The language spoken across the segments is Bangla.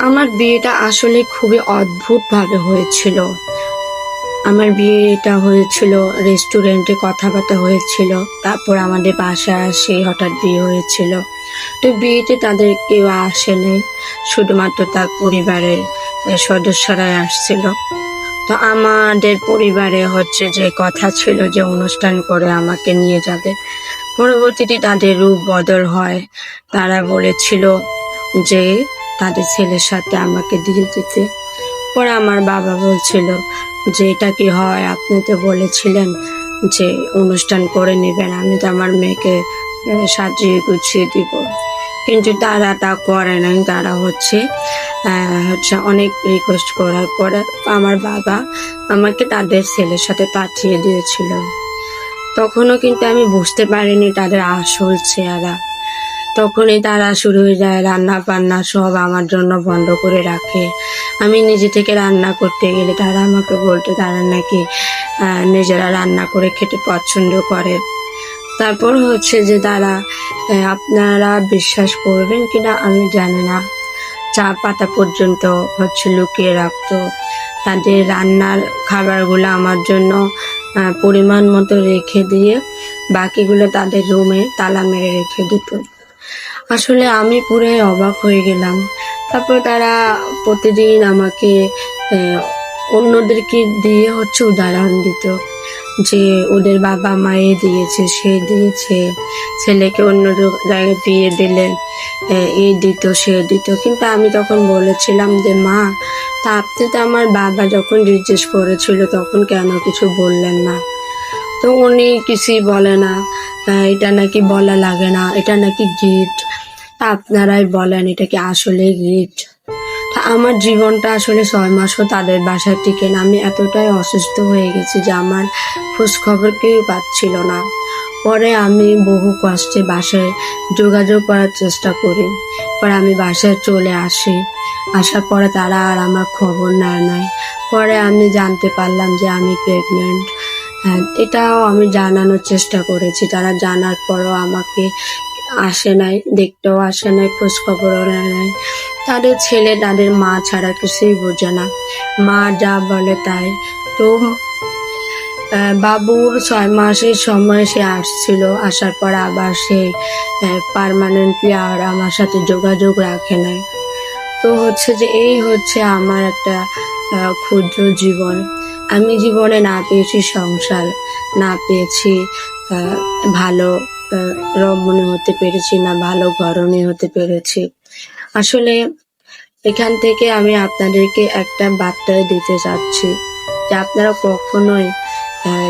আমার বিয়েটা আসলে খুবই অদ্ভুতভাবে হয়েছিল। আমার বিয়েটা হয়েছিল, রেস্টুরেন্টে কথাবার্তা হয়েছিল, তারপর আমাদের বাসায় আসে হঠাৎ বিয়ে হয়েছিল। তো বিয়েতে তাদের কেউ আসেনি, শুধুমাত্র তার পরিবারের সদস্যরাই আসছিল। তো আমাদের পরিবারে হচ্ছে যে কথা ছিল যে অনুষ্ঠান করে আমাকে নিয়ে যাবে। পরবর্তীতে তাদের রূপ বদল হয়। তারা বলেছিল যে তাদের ছেলের সাথে আমাকে দিয়ে দিতে। পরে আমার বাবা বলছিল যে, এটা কি হয়? আপনি তো বলেছিলেন যে, অনুষ্ঠান করে নেবেন। আমি তো আমার মেয়েকে সাজিয়ে গুছিয়ে দিব। কিন্তু তারা তা করে নাই। তারা হচ্ছে হচ্ছে অনেক রিকোয়েস্ট করার পরে আমার বাবা আমাকে তাদের ছেলের সাথে পাঠিয়ে দিয়েছিল। তখনও কিন্তু আমি বুঝতে পারিনি তাদের আসল চেহারা। তখনই তারা শুরু হয়ে যায় রান্না বান্না সব আমার জন্য বন্ধ করে রাখে। আমি নিজে থেকে রান্না করতে গেলে তারা আমাকে বলতো তারা নাকি নিজেরা রান্না করে খেতে পছন্দ করে। তারপর হচ্ছে যে তারা আপনারা বিশ্বাস করবেন কিনা আমি জানি না। চা পাতা পর্যন্ত হচ্ছে লুকিয়ে রাখতো। তাদের রান্নার খাবারগুলো আমার জন্য পরিমাণ মতো রেখে দিয়ে বাকিগুলো তাদের রুমে তালা মেরে রেখে দিত। আসলে আমি পুরো অবাক হয়ে গেলাম। তারপর তারা প্রতিদিন আমাকে অন্যদেরকে দিয়ে হচ্ছে উদাহরণ দিত যে ওদের বাবা মায়ে দিয়েছে, সে দিয়েছে, ছেলেকে অন্য জায়গায় বিয়ে দিলে এই দিত, সে দিত। কিন্তু আমি তখন বলেছিলাম যে, মা, তা আপনি তো আমার বাবা যখন জিজ্ঞেস করেছিল তখন কেন কিছু বললেন না? তো উনি কিছুই বলে না। এটা নাকি বলা লাগে না, এটা নাকি গিফট আপনারাই বলেন এটা কি আসলে গিফট আমার জীবনটা আসলে ছয় মাসও তাদের বাসায় টিকে না। আমি এতটাই অসুস্থ হয়ে গেছি যে আমার খোঁজ খবর কেউ পাচ্ছিল না। পরে আমি বহু কষ্টে বাসায় যোগাযোগ করার চেষ্টা করি। পরে আমি বাসায় চলে আসি। আসার পরে তারা আর আমার খবর নেয় নাই। পরে আমি জানতে পারলাম যে আমি প্রেগনেন্ট হ্যাঁ এটাও আমি জানানোর চেষ্টা করেছি। তারা জানার পরও আমাকে আসে নাই, দেখতেও আসে নাই খোঁজ খবরও নেয় নাই। তাদের ছেলে, তাদের মা ছাড়া কিছুই বোঝে না। মা যা বলে তাই। তো বাবুর ছয় মাসের সময় সে আসছিল, আসার পর আবার সে পারমানেন্টলি আর আমার সাথে যোগাযোগ রাখে নাই। তো হচ্ছে যে, এই হচ্ছে আমার একটা ক্ষুদ্র জীবন। আমি জীবনে না পেয়েছি সংসার, না পেয়েছি ভালো রমণী হতে পেরেছি না, ভালো ঘরণী হতে পেরেছি। আসলে এখান থেকে আমি আপনাদেরকে একটা বার্তা দিতে চাচ্ছি যে আপনারা কখনোই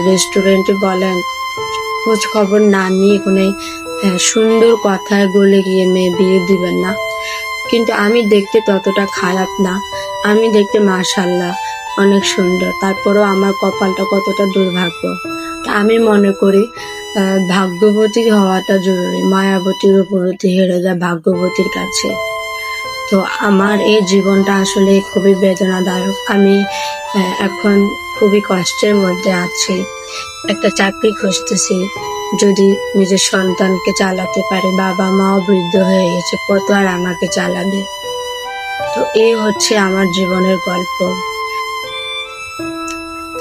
রেস্টুরেন্টে বলেন, খোঁজ খবর না নিয়ে কোনো সুন্দর কথায় বলে গিয়ে মেয়ে বিয়ে দিবেন না। কিন্তু আমি দেখতে ততটা খারাপ না। আমি দেখতে মাশাল্লাহ অনেক সুন্দর। তারপরেও আমার কপালটা কতটা দুর্ভাগ্য। আমি মনে করি ভাগ্যবতী হওয়াটা জরুরি, মায়াবতীর উপরতি হেরে যায় ভাগ্যবতীর কাছে। তো আমার এই জীবনটা আসলে খুবই বেদনাদায়ক। আমি এখন খুবই কষ্টের মধ্যে আছি। একটা চাকরি খুঁজতেছি, যদি নিজের সন্তানকে চালাতে পারে, বাবা মাও বৃদ্ধ হয়ে গেছে, কত আর আমাকে চালাবে? তো এই হচ্ছে আমার জীবনের গল্প।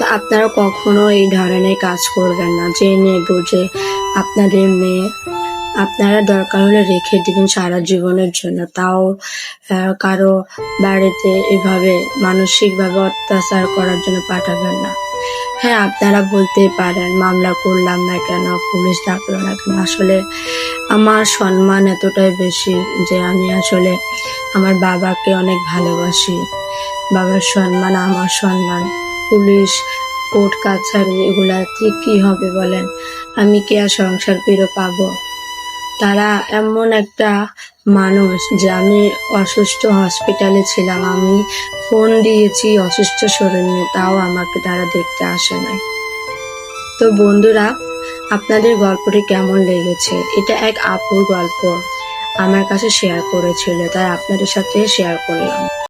তো আপনারা কখনো এই ধরনের কাজ করবেন না। জেনে বুঝে আপনাদের মেয়ে, আপনারা দরকার হলে রেখে দিবেন সারা জীবনের জন্য। তাও কারও বাড়িতে এভাবে মানসিকভাবে অত্যাচার করার জন্য পাঠাবেন না। হ্যাঁ আপনারা বলতেই পারেন, মামলা করলাম না কেন, পুলিশ ডাকলো না কেন। আসলে আমার সম্মান এতটাই বেশি যে আমি আসলে আমার বাবাকে অনেক ভালোবাসি। বাবার সম্মান, আমার সম্মান। পুলিশ, কোর্ট কাছারি এগুলাতে কি হবে বলেন? আমি কি আর সংসার ফিরে পাবো? তারা এমন একটা মানুষ যে আমি অসুস্থ হসপিটালে ছিলাম। আমি ফোন দিয়েছি অসুস্থ শরীর, তাও আমাকে তারা দেখতে আসে নাই। তো বন্ধুরা, আপনাদের গল্পটি কেমন লেগেছে? এটা এক আপুর গল্প। আমার কাছে শেয়ার করেছিল, তাই আপনাদের সাথে শেয়ার করলাম।